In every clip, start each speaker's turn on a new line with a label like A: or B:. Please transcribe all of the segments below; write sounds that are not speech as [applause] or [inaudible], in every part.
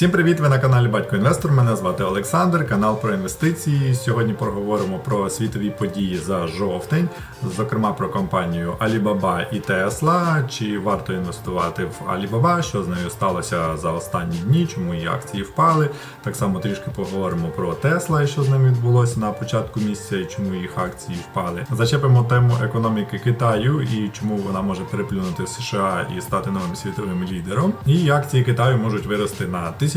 A: Всім привіт! Ви на каналі Батько Інвестор. Мене звати Олександр, канал про інвестиції. Сьогодні поговоримо про світові події за жовтень, зокрема про компанію Alibaba і Tesla. Чи варто інвестувати в Alibaba, що з нею сталося за останні дні, чому її акції впали. Так само трішки поговоримо про Tesla, і що з ним відбулося на початку місяця і чому їх акції впали. Зачепимо тему економіки Китаю і чому вона може переплюнути США і стати новим світовим лідером. І акції Китаю можуть вирости на 1000%,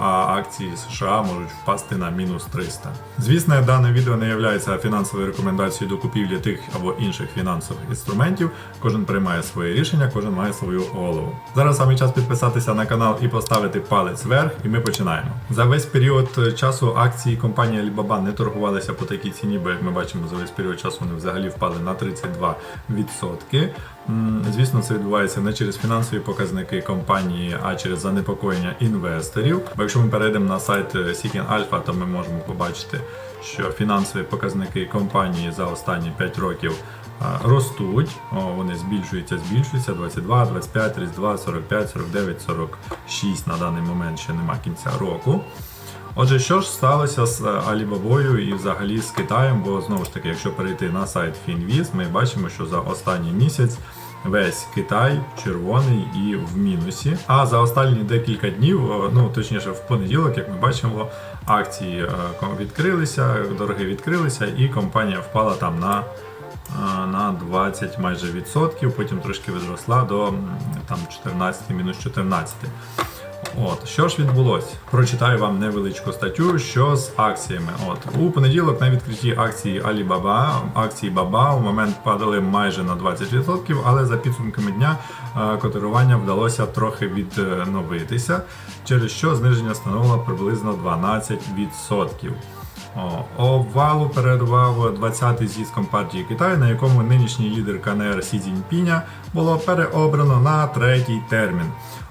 A: а акції США можуть впасти на мінус 300. Звісно, дане відео не є фінансовою рекомендацією до купівлі тих або інших фінансових інструментів. Кожен приймає своє рішення, кожен має свою голову. Зараз саме час підписатися на канал і поставити палець вверх, і ми починаємо. За весь період часу акції компанії Alibaba не торгувалися по такій ціні, бо як ми бачимо, за весь період часу вони взагалі впали на 32%. Звісно, це відбувається не через фінансові показники компанії, а через занепокоєння інвесторів. Бо якщо ми перейдемо на сайт Seeking Alpha, то ми можемо побачити, що фінансові показники компанії за останні 5 років ростуть. Вони збільшуються, збільшуються 22, 25, 32, 45, 49, 46 на даний момент ще нема кінця року. Отже, що ж сталося з е, Алібабою і взагалі з Китаєм? Бо знову ж таки, якщо перейти на сайт Finviz, ми бачимо, що за останній місяць весь Китай червоний і в мінусі. А за останні декілька днів, е, ну точніше, в понеділок, як ми бачимо, акції е, відкрилися, дороги відкрилися, і компанія впала там на. На 20 майже відсотків, потім трошки відросла до там 14, мінус 14. От, що ж відбулося? Прочитаю вам невеличку статтю, що з акціями. От у понеділок на відкритті акції Alibaba, акції Baba у момент падали майже на 20%, але за підсумками дня котирування вдалося трохи відновитися, через що зниження становило приблизно 12%. Обвалу передував 20-й з'їзд Компартії Китаю, на якому нинішній лідер КНР Сі Цзіньпіня було переобрано на третій термін.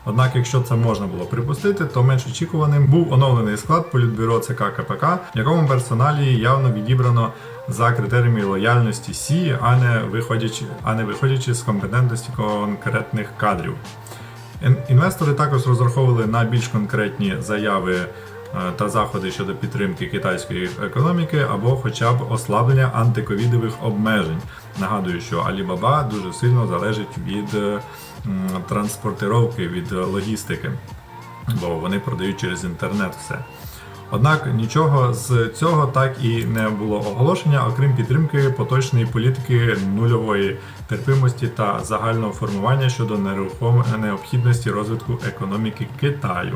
A: Однак, якщо це можна було припустити, то менш очікуваним був оновлений склад політбюро ЦК КПК, в якому персоналі явно відібрано за критеріями лояльності Сі, а не виходячи, а не виходячи з компетентності конкретних кадрів. Інвестори також розраховували на більш конкретні заяви та заходи щодо підтримки китайської економіки або хоча б ослаблення антиковідових обмежень. Нагадую, що Alibaba дуже сильно залежить від е, транспортировки, від е, логістики, бо вони продають через інтернет все. Однак нічого з цього так і не було оголошення, окрім підтримки поточної політики нульової терпимості та загального формування щодо необхідності розвитку економіки Китаю.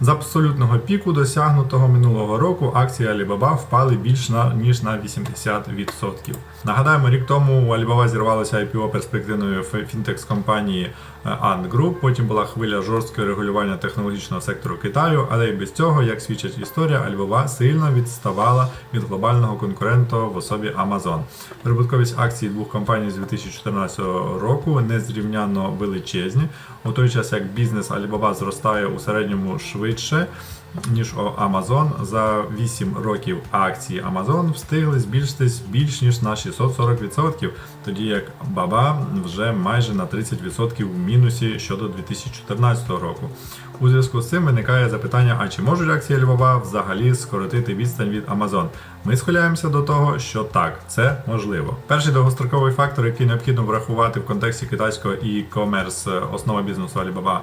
A: З абсолютного піку, досягнутого минулого року, акції Alibaba впали більш на ніж на 80%. Нагадаємо, рік тому у Alibaba зірвалося IPO перспективної фінтекс компанії Ant Group, потім була хвиля жорсткого регулювання технологічного сектору Китаю, але й без цього, як свідчить історія, Alibaba сильно відставала від глобального конкурента в особі Amazon. Прибутковість акцій двох компаній з 2014 року незрівнянно величезні, у той час як бізнес Alibaba зростає у середньому швидше. Ніж Amazon за 8 років акції Amazon встигли збільшитись більш ніж на 640%, тоді як Baba вже майже на 30% в мінусі щодо 2014 року. У зв'язку з цим виникає запитання: а чи можуть акції Alibaba взагалі скоротити відстань від Amazon? Ми схиляємося до того, що так, це можливо. Перший довгостроковий фактор, який необхідно врахувати в контексті китайського e-commerce, основа бізнесу Alibaba,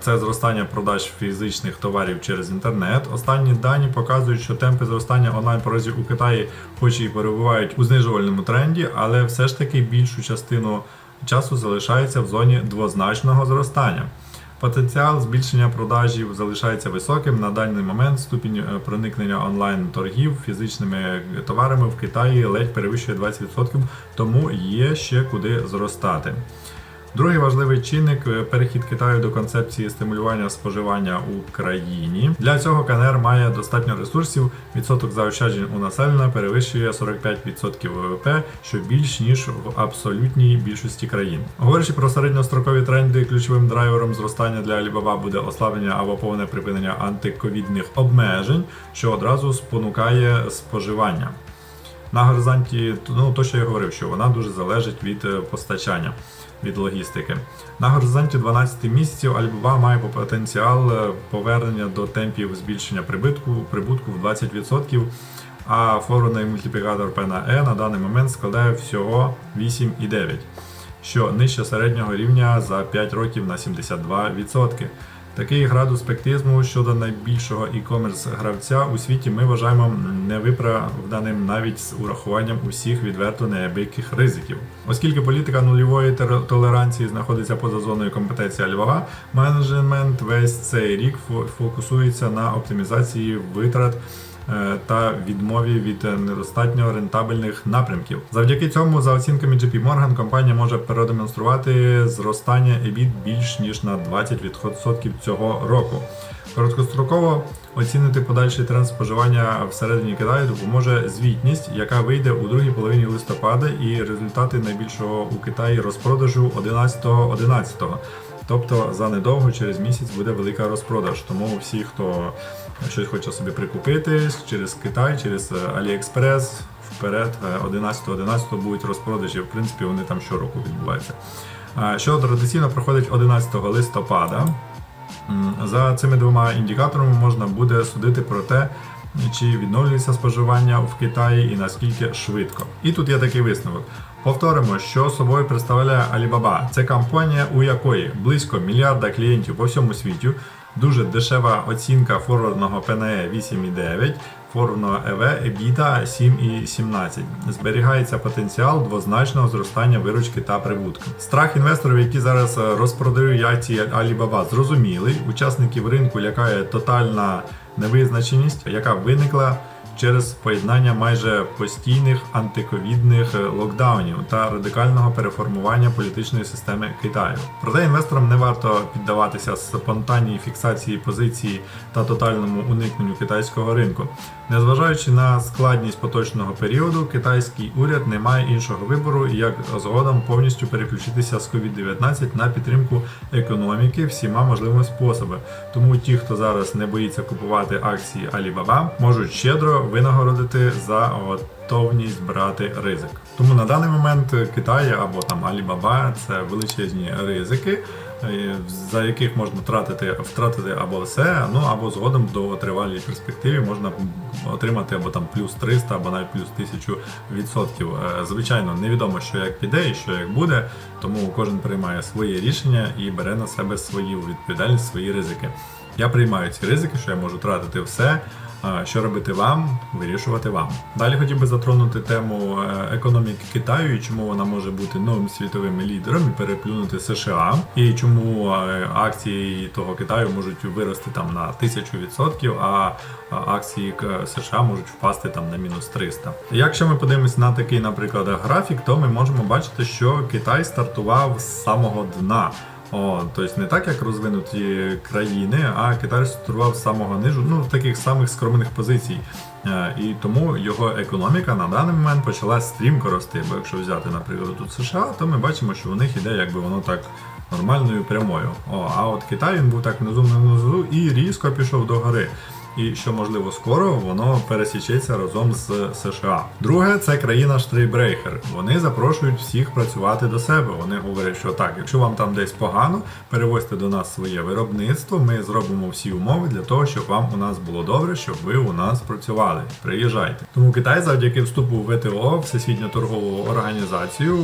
A: це зростання продаж фізичних товарів через інтернет. Останні дані показують, що темпи зростання онлайн-продажів у Китаї, хоч і перебувають у знижувальному тренді, але все ж таки більшу частину часу залишаються в зоні двозначного зростання. Потенціал збільшення продажів залишається високим. На даний момент ступінь е, проникнення онлайн торгів фізичними товарами в Китаї ледь перевищує 20%, тому є ще куди зростати. Другий важливий чинник е, перехід Китаю до концепції стимулювання споживання у країні. Для цього КНР має достатньо ресурсів. Відсоток заощаджень у населення перевищує 45% ВВП, що більш ніж в абсолютній більшості країн. Говорячи про середньострокові тренди, ключовим драйвером зростання для Alibaba буде ослаблення або повне припинення антиковідних обмежень, що одразу спонукає споживання. На горизонті, ну то що я говорив, що вона дуже залежить від е, постачання. Від логістики. На горизонті 12 місяців Альбова має потенціал е, повернення до темпів збільшення прибутку, прибутку в 20%, а форумний мультиплікатор P на E на даний момент складає всього 8,9, що нижче середнього рівня за 5 років на 72%. Такий градус спектизму щодо найбільшого e-commerce гравця у світі ми вважаємо невиправданим навіть з урахуванням усіх відверто неабияких ризиків. Оскільки політика нульової толеранції знаходиться поза зоною компетенції Львова, менеджмент весь цей рік фо- фокусується на оптимізації витрат та відмові від е, недостатньо рентабельних напрямків. Завдяки цьому, за оцінками JP Morgan, компанія може продемонструвати зростання EBIT більш ніж на 20% цього року. Короткостроково оцінити подальший тренд споживання всередині Китаю допоможе звітність, яка вийде у другій половині листопада, і результати найбільшого у Китаї розпродажу 11.11. Тобто за недовго через місяць буде велика розпродаж. Тому всі, хто щось хоче собі прикупити через Китай, через е, AliExpress, вперед, 11-11 будуть розпродажі. В принципі, вони там щороку відбуваються. Що традиційно проходить 11 листопада. За цими двома індикаторами можна буде судити про те, чи відновлюється споживання в Китаї і наскільки швидко. І тут є такий висновок. Повторимо, що собою представляє Alibaba. Це компанія, у якої близько мільярда клієнтів по всьому світі, дуже дешева оцінка форвардного ПНЕ 8,9, форвардного ЕВ EBITDA 7,17. Зберігається потенціал двозначного зростання виручки та прибутку. Страх інвесторів, які зараз е, розпродають акції Alibaba, зрозумілий. Учасників ринку лякає тотальна невизначеність, яка виникла через поєднання майже постійних антиковідних е, локдаунів та радикального переформування політичної системи Китаю. Проте інвесторам не варто піддаватися спонтанній фіксації позиції та тотальному уникненню китайського ринку. Незважаючи на складність поточного періоду, китайський уряд не має іншого вибору, як згодом повністю переключитися з COVID-19 на підтримку економіки всіма можливими способами. Тому ті, хто зараз не боїться купувати акції Alibaba, можуть щедро винагородити за готовність брати ризик. Тому на даний момент Китай або там Alibaba – це величезні ризики. За яких можна тратити, втратити або все, ну або згодом в довготривалій перспективі можна отримати або там плюс 300, або навіть плюс 1000 відсотків. Е, Звичайно, невідомо, що як піде і що як буде, тому кожен приймає своє рішення і бере на себе свою відповідальність, свої ризики. Я приймаю ці ризики, що я можу тратити все. Що робити вам, вирішувати вам. Далі хотів би затронути тему е, економіки Китаю і чому вона може бути новим світовим лідером і переплюнути США, і чому е, акції того Китаю можуть вирости там на тисячу відсотків, а а акції США можуть впасти там на мінус 300. Якщо ми подивимось на такий, наприклад, графік, то ми можемо бачити, що Китай стартував з самого дна. О, тобто не так, як розвинуті країни, а Китай стартував з самого нижу, ну таких самих скромних позицій. Е, І тому його економіка на даний момент почала стрімко рости. Бо якщо взяти, наприклад, тут США, то ми бачимо, що у них іде якби воно так нормальною прямою. О, а от Китай він був так внизу внизу і різко пішов до гори. І що можливо скоро воно пересічеться разом з США. Друге, це країна штрейбрейхер. Вони запрошують всіх працювати до себе. Вони говорять, що так, якщо вам там десь погано, перевозьте до нас своє виробництво. Ми зробимо всі умови для того, щоб вам у нас було добре, щоб ви у нас працювали. Приїжджайте. Тому Китай завдяки вступу в ВТО, Всесвітню торгову організацію,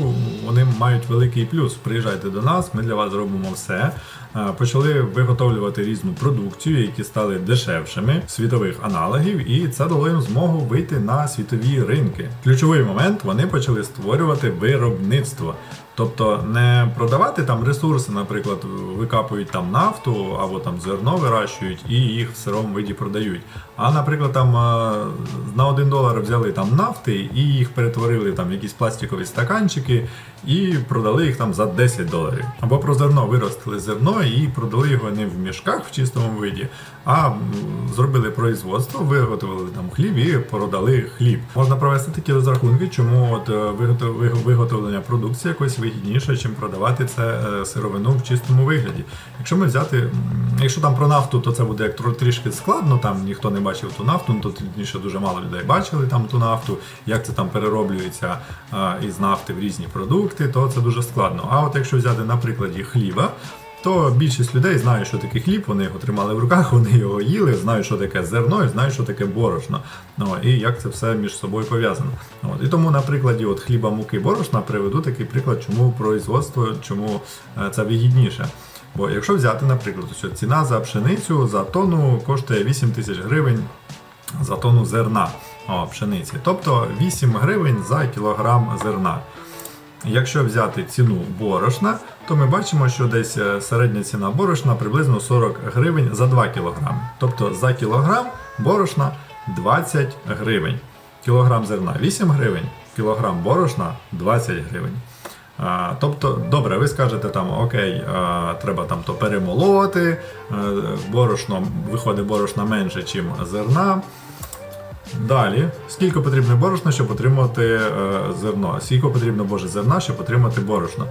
A: вони мають великий плюс. Приїжджайте до нас, ми для вас зробимо все. Е, Почали виготовлювати різну продукцію, які стали дешевшими світових аналогів, і це дало їм змогу вийти на світові ринки. Ключовий момент вони почали створювати виробництво. Тобто не продавати там ресурси, наприклад, викапують там нафту або там зерно вирощують і їх в сирому виді продають. А, наприклад, там на 1 долар взяли там нафти і їх перетворили там в якісь пластикові стаканчики і продали їх там за 10 доларів. Або про зерно виростили зерно і продали його не в мішках в чистому виді, а зробили производство, виготовили там хліб і продали хліб. Можна провести такі розрахунки, чому от е, виготов- виг- виготовлення продукції якось вигідніше, чим продавати це е, сировину в чистому вигляді. Якщо ми взяти, якщо там про нафту, то це буде трішки складно, там ніхто не бачив ту нафту, ну, то дуже мало людей бачили там ту нафту, як це там перероблюється а, із нафти в різні продукти, то це дуже складно. А от якщо взяти на прикладі хліба, то більшість людей знає, що таке хліб, вони його тримали в руках, [laughs] вони його їли, знають, що таке зерно, і знають, що таке борошно. Ну, і як це все між собою пов'язано. От. І тому на прикладі от хліба, муки, борошна приведу такий приклад, чому производство, чому е, це вигідніше. Бо якщо взяти, наприклад, що ціна за пшеницю за тонну коштує 8 тисяч гривень за тонну зерна о, пшениці, тобто 8 гривень за кілограм зерна. Якщо взяти ціну борошна, то ми бачимо, що десь е, середня ціна борошна приблизно 40 гривень за 2 кг. Тобто за кілограм борошна 20 гривень. Кілограм зерна 8 гривень, кілограм борошна 20 гривень. Тобто, добре, ви скажете там, окей, треба там то перемолоти, е, борошно, виходить борошна менше, ніж зерна. Далі, скільки потрібно борошна, щоб отримати е, зерно, скільки потрібно боже зерна, щоб отримати борошно.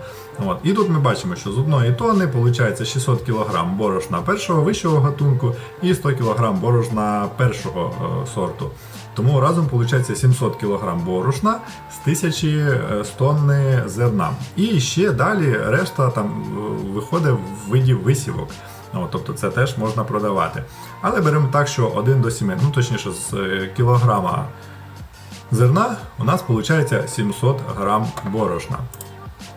A: От. І тут ми бачимо, що з одної тонни виходить 600 кг борошна першого вищого гатунку і 100 кг борошна першого е, сорту. Тому разом виходить 700 кг борошна з 1000 з тонни зерна. І ще далі решта там е, виходить в виді висівок. Ну, тобто це теж можна продавати. Але беремо так, що 1 до 7, ну точніше, з е, кілограма зерна у нас виходить 700 грам борошна.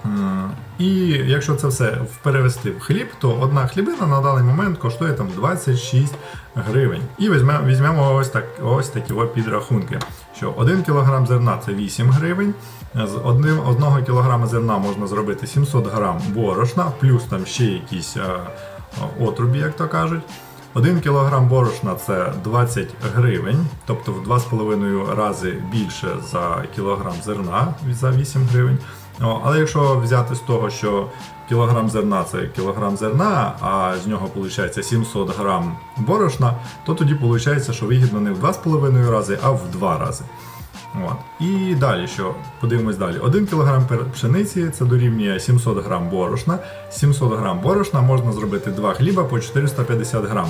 A: М, І якщо це все перевести в хліб, то одна хлібина на даний момент коштує там 26 гривень. І візьмемо, візьмемо ось, так, ось такі підрахунки, що 1 кг зерна це 8 гривень, з 1, 1 кг зерна можна зробити 700 грам борошна, плюс там ще якісь е, отрубі, як то кажуть. 1 кг борошна це 20 гривень, тобто в 2,5 рази більше за кілограм зерна за 8 гривень. Але якщо взяти з того, що кілограм зерна це кілограм зерна, а з нього виходить 700 грам борошна, то тоді виходить, що вигідно не в 2,5 рази, а в 2 рази. От. І далі, що подивимось далі. 1 кг пшениці це дорівнює 700 г борошна. 700 г борошна можна зробити 2 хліба по 450 г.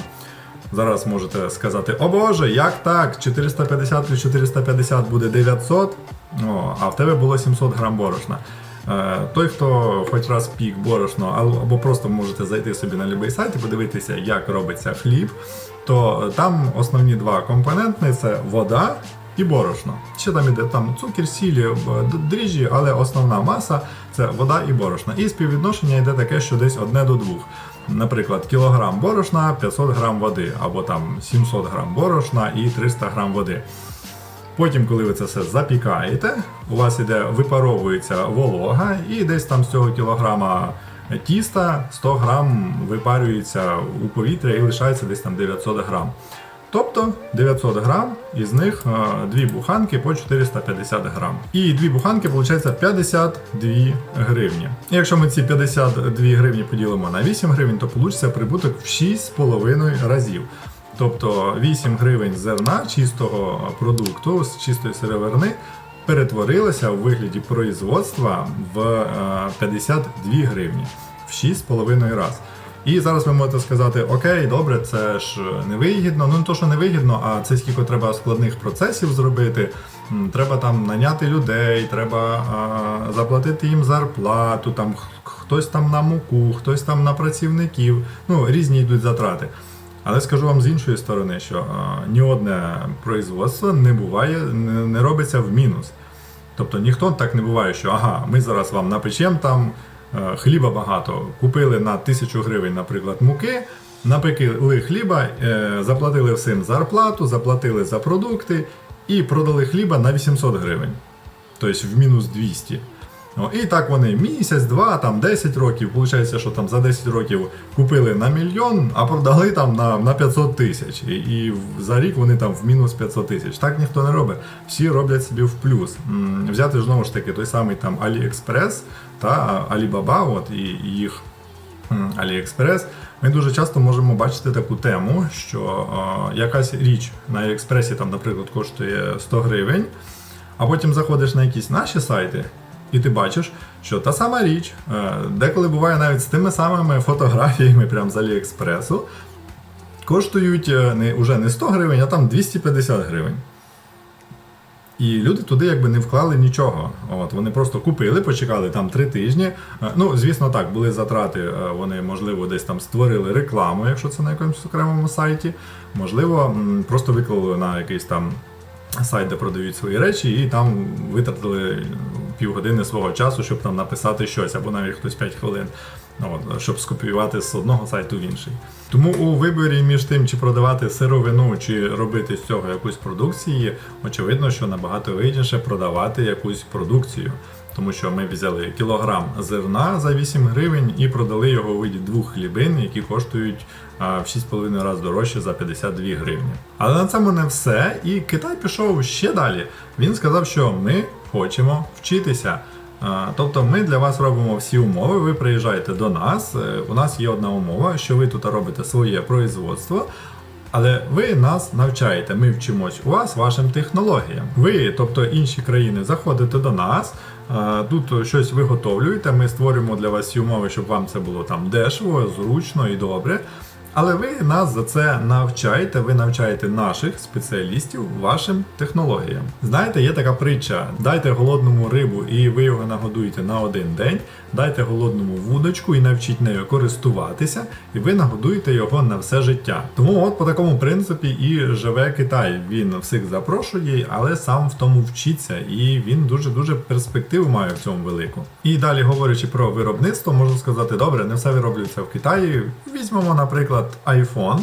A: Зараз можете сказати, о Боже, як так? 450 плюс 450 буде 900, О, а в тебе було 700 грам борошна. Е, Той, хто хоч раз пік борошно, або- просто можете зайти собі на будь-який сайт і подивитися, як робиться хліб, то там основні два компоненти це вода і борошно. Ще там іде там цукер, сілі, дріжджі, але основна маса це вода і борошно. І співвідношення йде таке, що десь одне до двох. Наприклад, кілограм борошна, 500 грам води, або там 700 грам борошна і 300 грам води. Потім, коли ви це все запікаєте, у вас іде випаровується волога, і десь там з цього кілограма тіста 100 грам випарюється у повітря і лишається десь там 900 грам. Тобто 900 грам, із них е, дві буханки по 450 грам. І дві буханки виходить 52 гривні. Якщо ми ці 52 гривні поділимо на 8 гривень, то вийде прибуток в 6,5 разів. Тобто 8 гривень зерна чистого продукту з чистої сировини перетворилося у вигляді производства в е, 52 гривні в 6,5 раз. І зараз ви можете сказати, окей, добре, це ж невигідно. Ну не то, що невигідно, а це скільки треба складних процесів зробити. Треба там наняти людей, треба а, заплатити їм зарплату, там хтось там на муку, хтось там на працівників. Ну, різні йдуть затрати. Але скажу вам з іншої сторони, що а, ні одне производство не буває, не, не робиться в мінус. Тобто ніхто так не буває, що ага, ми зараз вам напечемо там хліба багато, купили на тисячу гривень, наприклад, муки, напекли хліба, е, заплатили всім зарплату, заплатили за продукти і продали хліба на 800 гривень. Тобто в мінус 200. І так вони місяць, два, там 10 років. Получається, що там за 10 років купили на мільйон, а продали там на, на 500 тисяч. І, і за рік вони там в мінус 500 тисяч. Так ніхто не робить. Всі роблять собі в плюс. М, Взяти ж, знову ж таки той самий там AliExpress та Alibaba, от і їх м, AliExpress, ми дуже часто можемо бачити таку тему, що е, якась річ на AliExpress, там, наприклад, коштує 100 гривень, а потім заходиш на якісь наші сайти, І ти бачиш, що та сама річ, е, деколи буває навіть з тими самими фотографіями прям з Аліекспресу, коштують е, не, уже не 100 гривень, а там 250 гривень. І люди туди якби не вклали нічого. От вони просто купили, почекали там три тижні. Е, Ну, звісно, так, були затрати. Вони, можливо, десь там створили рекламу, якщо це на якомусь окремому сайті. Можливо, просто виклали на якийсь там сайт, де продають свої речі, і там витратили півгодини свого часу, щоб там написати щось, або навіть хтось 5 хвилин. От, щоб скопіювати з одного сайту в інший. Тому у виборі між тим, чи продавати сировину, чи робити з цього якусь продукцію, очевидно, що набагато вигідніше продавати якусь продукцію. Тому що ми взяли кілограм зерна за 8 гривень і продали його у виді двох хлібин, які коштують в 6,5 разів дорожче за 52 гривні. Але на цьому не все. І Китай пішов ще далі. Він сказав, що ми хочемо вчитися. Тобто ми для вас робимо всі умови, ви приїжджаєте до нас. е, У нас є одна умова, що ви тут робите своє производство, але ви нас навчаєте. Ми вчимось у вас вашим технологіям. Ви, тобто інші країни, заходите до нас. Тут щось виготовлюєте, ми створюємо для вас всі умови, щоб вам це було там дешево, зручно і добре. Але ви нас за це навчаєте, ви навчаєте наших спеціалістів вашим технологіям. Знаєте, є така притча: дайте голодному рибу, і ви його нагодуєте на один день. Дайте голодному вудочку і навчіть нею користуватися, і ви нагодуєте його на все життя. Тому от по такому принципі і живе Китай. Він всіх запрошує, але сам в тому вчиться, і він дуже дуже перспективу має в цьому велику. І далі говорячи про виробництво, можу сказати, добре, не все вироблюється в Китаї. Візьмемо, наприклад, iPhone.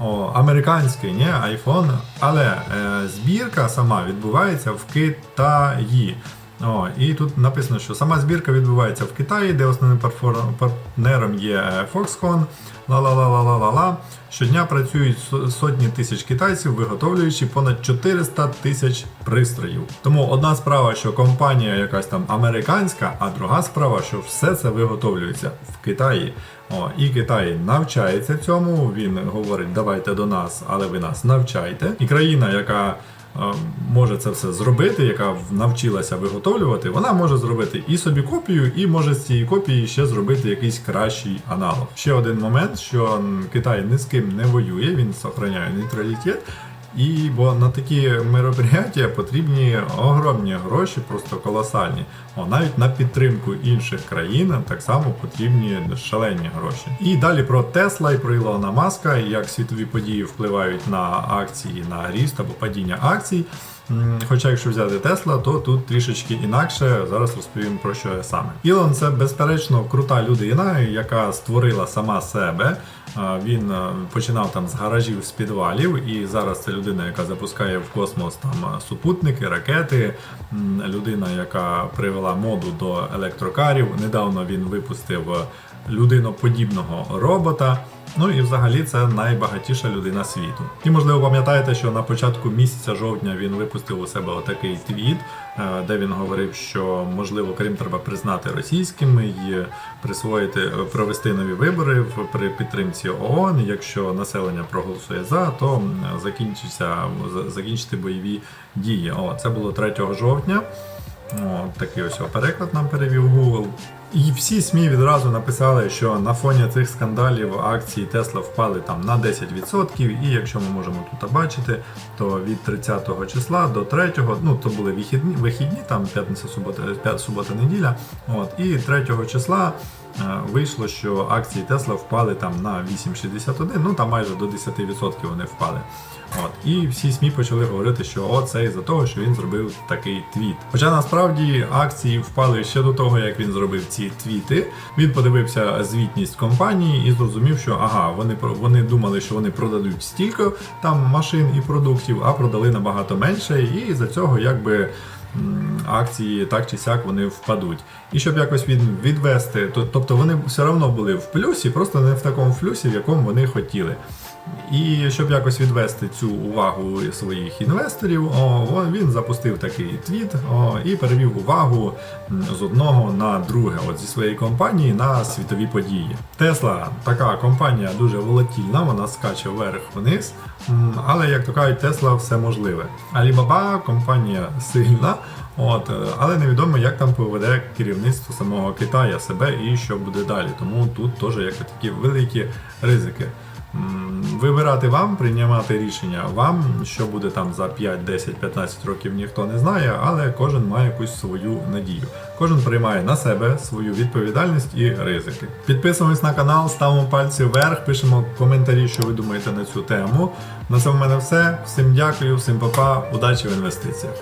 A: О, американський, ні, iPhone, але е, збірка сама відбувається в Китаї. О, і тут написано, що сама збірка відбувається в Китаї, де основним партнером є е, Foxconn. Ла-ла-ла-ла-ла-ла-ла. Щодня працюють сотні тисяч китайців, виготовлюючи понад 400 тисяч пристроїв. Тому одна справа, що компанія якась там американська, а друга справа, що все це виготовлюється в Китаї. О, і Китай навчається цьому. Він говорить, давайте до нас, але ви нас навчайте. І країна, яка е, може це все зробити, яка навчилася виготовлювати, вона може зробити і собі копію, і може з цієї копії ще зробити якийсь кращий аналог. Ще один момент, що Китай ні з ким не воює, він зберігає нейтралітет. І бо на такі мероприятия потрібні огромні гроші, просто колосальні. О, навіть на підтримку інших країн так само потрібні шалені гроші. І далі про Тесла і про Ілона Маска, як світові події впливають на акції, на ріст або падіння акцій. Хоча, якщо взяти Тесла, то тут трішечки інакше. Зараз розповім про що саме. Ілон це безперечно крута людина, яка створила сама себе. Він е, починав там з гаражів, з підвалів, і зараз це людина, яка запускає в космос там е, супутники, ракети. Людина, яка привела моду до електрокарів. Недавно він випустив е, людиноподібного робота. Ну і взагалі це найбагатіша людина світу. І можливо пам'ятаєте, що на початку місяця жовтня він випустив у себе отакий твіт, е, де він говорив, що можливо Крим треба признати російським і присвоїти е, провести нові вибори при підтримці ООН. Якщо населення проголосує за, то закінчиться закінчити бойові дії. О, це було 3 жовтня. О, такий ось переклад нам перевів Google. І всі СМІ відразу написали, що на фоні цих скандалів акції Тесла впали там на 10%. І якщо ми можемо тут бачити, то від 30 числа до 3, ну то були вихідні, вихідні там п'ятниця, субота, субота, неділя. От, і 3 числа вийшло, що акції Тесла впали там на 8,61, ну там майже до 10% вони впали. От. І всі СМІ почали говорити, що це із-за того, що він зробив такий твіт. Хоча насправді акції впали ще до того, як він зробив ці твіти. Він подивився звітність компанії і зрозумів, що ага, вони вони думали, що вони продадуть стільки там машин і продуктів, а продали набагато менше, і за цього якби. Акції так чи сяк вони впадуть. І щоб якось від, відвести, то, тобто вони все одно були в плюсі, просто не в такому плюсі, в якому вони хотіли. І щоб якось відвести цю увагу своїх інвесторів, о, він запустив такий твіт о, і перевів увагу з одного на друге, от зі своєї компанії на світові події. Тесла така компанія дуже волатільна, вона скаче вверх-вниз, але як то кажуть, Тесла все можливе. Alibaba компанія сильна. От, але невідомо, як там поведе керівництво самого Китая себе і що буде далі. Тому тут теж як такі великі ризики. Вибирати вам, приймати рішення вам, що буде там за 5, 10, 15 років ніхто не знає, але кожен має якусь свою надію. Кожен приймає на себе свою відповідальність і ризики. Підписуємось на канал, ставимо пальці вверх, пишемо коментарі, що ви думаєте на цю тему. На цьому в мене все. Всім дякую, всім па-па, удачі в інвестиціях.